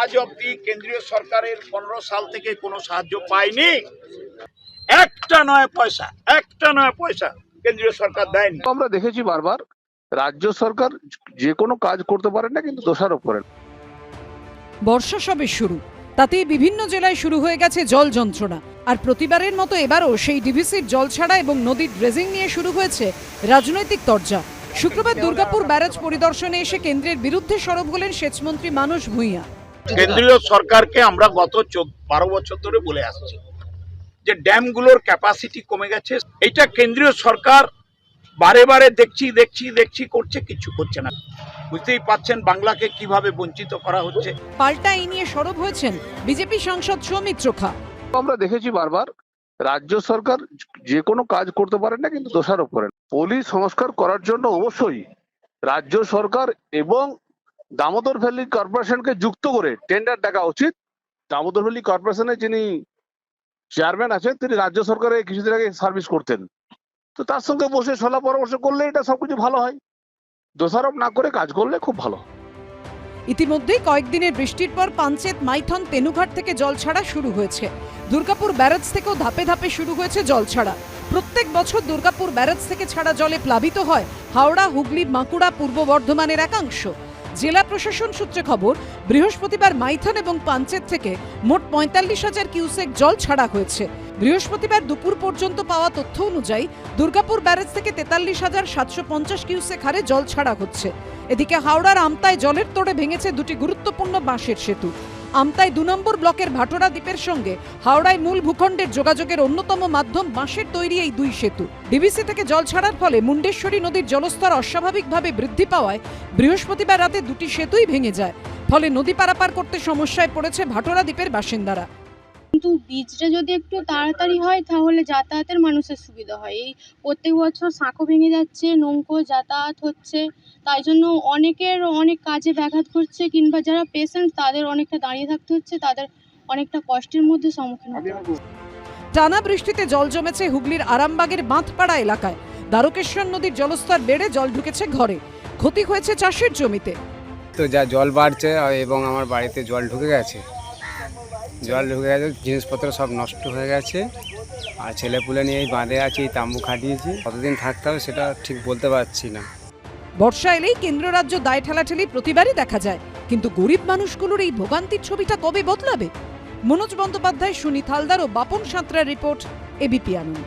আজ অবধি কেন্দ্রীয় সরকারের পনেরো সাল থেকে কোনো সাহায্য পায়নি। একটা নয় পয়সা একটা নয় পয়সা কেন্দ্রীয় সরকার দেয়নি। আমরা দেখেছি বারবার রাজ্য সরকার যে কোনো কাজ করতে পারেন না কিন্তু দোষারোপ করেন বর্ষা সবে শুরু তাতেই বিভিন্ন জেলায় শুরু হয়ে গেছে জল যন্ত্রণা। আর প্রতিবারের মতো এবারও সেই ডিভিসির জল ছাড়া এবং নদীর ড্রেজিং নিয়ে শুরু হয়েছে রাজনৈতিক তরজা। শুক্রবার দুর্গাপুর ব্যারাজ পরিদর্শনে এসে কেন্দ্রের বিরুদ্ধে সরব হলেন সেচমন্ত্রী মানুষ ভূঁইয়া। কেন্দ্রীয় সরকারকে আমরা গত চোদ্দ বারো বছর ধরে বলে আসছি যে ড্যামগুলোর ক্যাপাসিটি কমে গেছে। এটা কেন্দ্রীয় সরকার বারে বারে দেখছি দেখছি দেখছি করছে কিছু করছে না। বুঝতেই পাচ্ছেন বাংলাকে কীভাবে বঞ্চিত করা হচ্ছে। পাল্টা এই নিয়ে সরব হয়েছেন বিজেপি সাংসদ সৌমিত্র খা। আমরা দেখেছি বারবার রাজ্য সরকার যে কোনো কাজ করতে পারেন না কিন্তু দোষারোপ করেন। পলি সংস্কার করার জন্য অবশ্যই রাজ্য সরকার এবং দামোদর ভ্যালি কর্পোরেশনকে যুক্ত করে টেন্ডার ডাকা উচিত। দামোদর ভ্যালি কর্পোরেশনের যিনি চেয়ারম্যান আছেন, তিনি রাজ্য সরকারে কিছুদিন আগে সার্ভিস করতেন। তো তার সঙ্গে বসে সলা পরামর্শ করলে এটা সবকিছু ভালো হয়। দোষারোপ না করে কাজ করলে খুব ভালো। ইতিমধ্যেই কয়েকদিনের বৃষ্টির পর পাঞ্চেত মাইথন তেনুঘাট থেকে জল ছাড়া শুরু হয়েছে। দুর্গাপুর ব্যারাজ থেকেও ধাপে ধাপে শুরু হয়েছে জল ছাড়া। প্রত্যেক বছর দুর্গাপুর ব্যারাজ থেকে ছাড়া জলে প্লাবিত হয় হাওড়া, হুগলি, বাঁকুড়া, পূর্ব বর্ধমানের একাংশ। জেলা প্রশাসন সূত্রে খবর, বৃহস্পতিবার মাইথন এবং পাঞ্চেত থেকে মোট পঁয়তাল্লিশ হাজার কিউসেক জল ছাড়া হয়েছে। বৃহস্পতিবার দুপুর পর্যন্ত পাওয়া তথ্য অনুযায়ী দুর্গাপুর ব্যারেজ থেকে তেতাল্লিশ হাজার সাতশো পঞ্চাশ কিউসেক হারে জল ছাড়া হচ্ছে। এদিকে হাওড়ার আমতায় জলের তোড়ে ভেঙেছে দুটি গুরুত্বপূর্ণ বাঁশের সেতু। আমতায় দু নম্বর ব্লকের ভাটোরা দ্বীপের সঙ্গে হাওড়ায় মূল ভূখণ্ডের যোগাযোগের অন্যতম মাধ্যম বাঁশের তৈরি এই দুই সেতু। ডিবিসি থেকে জল ছাড়ার ফলে মুন্ডেশ্বরী নদীর জলস্তর অস্বাভাবিকভাবে বৃদ্ধি পাওয়ায় বৃহস্পতিবার রাতে দুটি সেতুই ভেঙে যায়। ফলে নদী পারাপার করতে সমস্যায় পড়েছে ভাটোরা দ্বীপের বাসিন্দারা। কিন্তু বীজটা যদি একটু তাড়াতাড়ি হয় তাহলে যাতায়াতের মানুষের সুবিধা হয়। এই প্রত্যেক বছর সাঁকো ভেঙে যাচ্ছে নৌকো যাতায়াত হচ্ছে। তাই জন্য অনেকের অনেক কাজে ব্যাঘাত ঘটছে কিংবা যারা পেশেন্ট তাদের অনেকটা দাঁড়িয়ে থাকতে হচ্ছে তাদের অনেকটা কষ্টের মধ্যে সম্মুখীন হতে হচ্ছে। টানা বৃষ্টিতে জল জমেছে হুগলির আরামবাগের বাঁধপাড়া এলাকায়। দ্বারকেশ্বর নদীর জলস্তর বেড়ে জল ঢুকেছে ঘরে। ক্ষতি হয়েছে চাষের জমিতে। তো যা জল বাড়ছে এবং আমার বাড়িতে জল ঢুকে গেছে। জল ঢুকে গেছে, জিনিসপত্র সব নষ্ট হয়ে গেছে। আর ছেলেপুলে নিয়ে এই বাঁধে আছি, এই তাম্বু খাটিয়েছি। কতদিন থাকতে হবে সেটা ঠিক বলতে পারছি না। বর্ষা এলেই কেন্দ্র রাজ্য দায় ঠেলাঠেলি প্রতিবারই দেখা যায়। কিন্তু গরিব মানুষগুলোর এই ভোগান্তির ছবিটা কবে বদলাবে? মনোজ বন্দ্যোপাধ্যায়, সুনীত হালদার ও বাপন সাঁতরার report ABP Ananda.